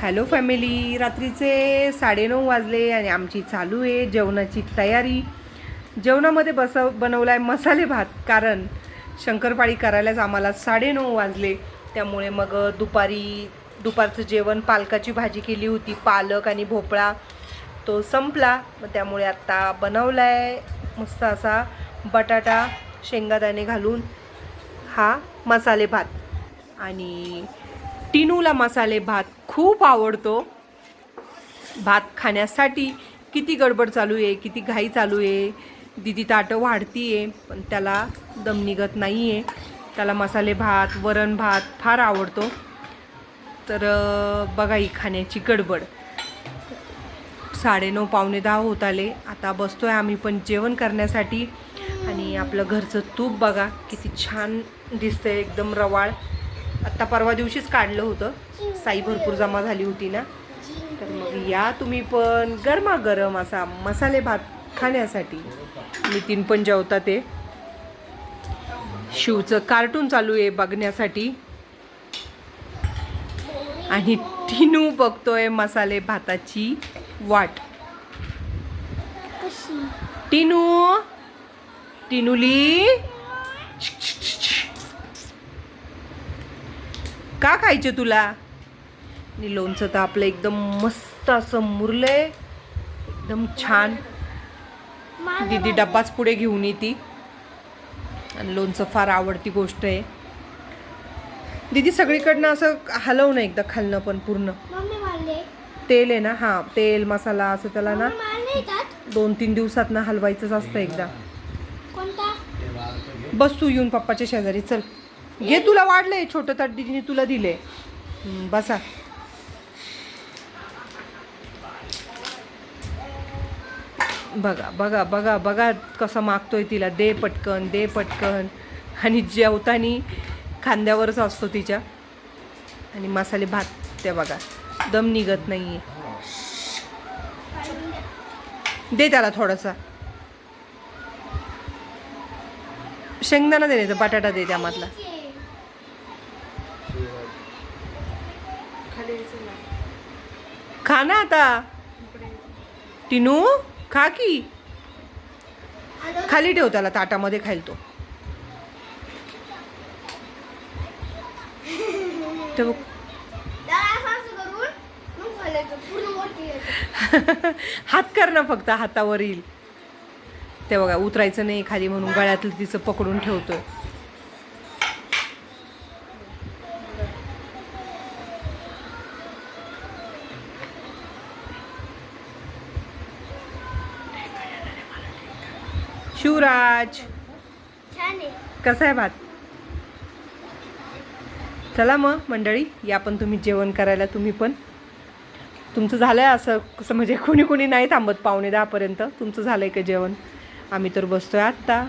Hello family रात्रीचे साडेनऊ वाजले आणि आमची चालू आहे जेवणाची तयारी. जेवणामध्ये बसव बनवला आहे मसाले भात कारण शंकरपाळी करायलाच आम्हाला साडेनऊ वाजले. त्यामुळे मग दुपारी दुपारचं जेवण पालकाची भाजी केली होती पालक आणि भोपळा. तो संपला. मग त्यामुळे आत्ता बनवला आहे मस्त असा बटाटा शेंगादाणे घालून हा मसाले भात. आणि टिनूला मसाले भात खूप आवडतो. भात खाण्यासाठी किती गडबड चालू आहे किती घाई चालू आहे दिदी ताटं वाढती आहे पण त्याला दम निघत नाही आहे त्याला मसाले भात वरण भात फार आवडतो. तर बघा ही खाण्याची गडबड. साडेनऊ पावणे दहा होत आले. आता बसतो आहे आम्ही पण जेवण करण्यासाठी. आणि आपलं घरचं तूप बघा किती छान दिसतंय एकदम रवाळ. आत्ता परवा दिवशीच काढलं होतं. साई भरपूर जमा झाली होती ना. तर मग या तुम्ही पण गरमागरम असा मसाले भात खाण्यासाठी. नितीन पण जेवता ते. शिवचं कार्टून चालू आहे बघण्यासाठी. आणि टिनू बघतोय मसाले भाताची वाट. टिनू! टिनुली! का खायचे तुला? आणि लोणचं तर आपलं एकदम मस्त असं मुरलंय. एकदम छान. दीदी डब्बाच पुढे घेऊन येते. आणि लोणचं फार आवडती गोष्ट आहे. दीदी सगळीकडनं असं हलव ना एकदा खालनं पण पूर्ण. मारले. तेल आहे ना? हां तेल मसाला असं त्याला ना मारले दोन तीन दिवसात ना हलवायचंच असतं एकदा. बस तू येऊन पप्पाच्या शेजारी चल. घे तुला वाढलंय छोटं तर दीदीने तुला दिले बसा. बघा बघा बघा बघा कसं मागतोय तिला. दे पटकन दे पटकन. आणि जेवतानी खांद्यावरच असतो तिच्या. आणि मसाले भात त्या बघा. दम निघत नाहीये. दे त्याला थोडासा. शेंगदाणा दे नाही तर बटाटा दे त्यामधला. खा ना आता? टिनू खा की. खाली ठेव त्याला ताटामध्ये खाईल तो. ते बघ, हात कर ना फक्त हातावर येईल. ते बघा उतरायचं नाही खाली म्हणून गळ्यातलं तिचं पकडून ठेवतोय. शिवराज. आहे. कसा आहे भात? चला मग मंडळी या पण तुम्ही जेवण करायला तुम्ही पण. तुमचं झालं आहे असं कसं म्हणजे कोणी कोणी नाही थांबत पावणे दहापर्यंत. तुमचं झालं आहे का जेवण? आम्ही तर बसतोय आत्ता.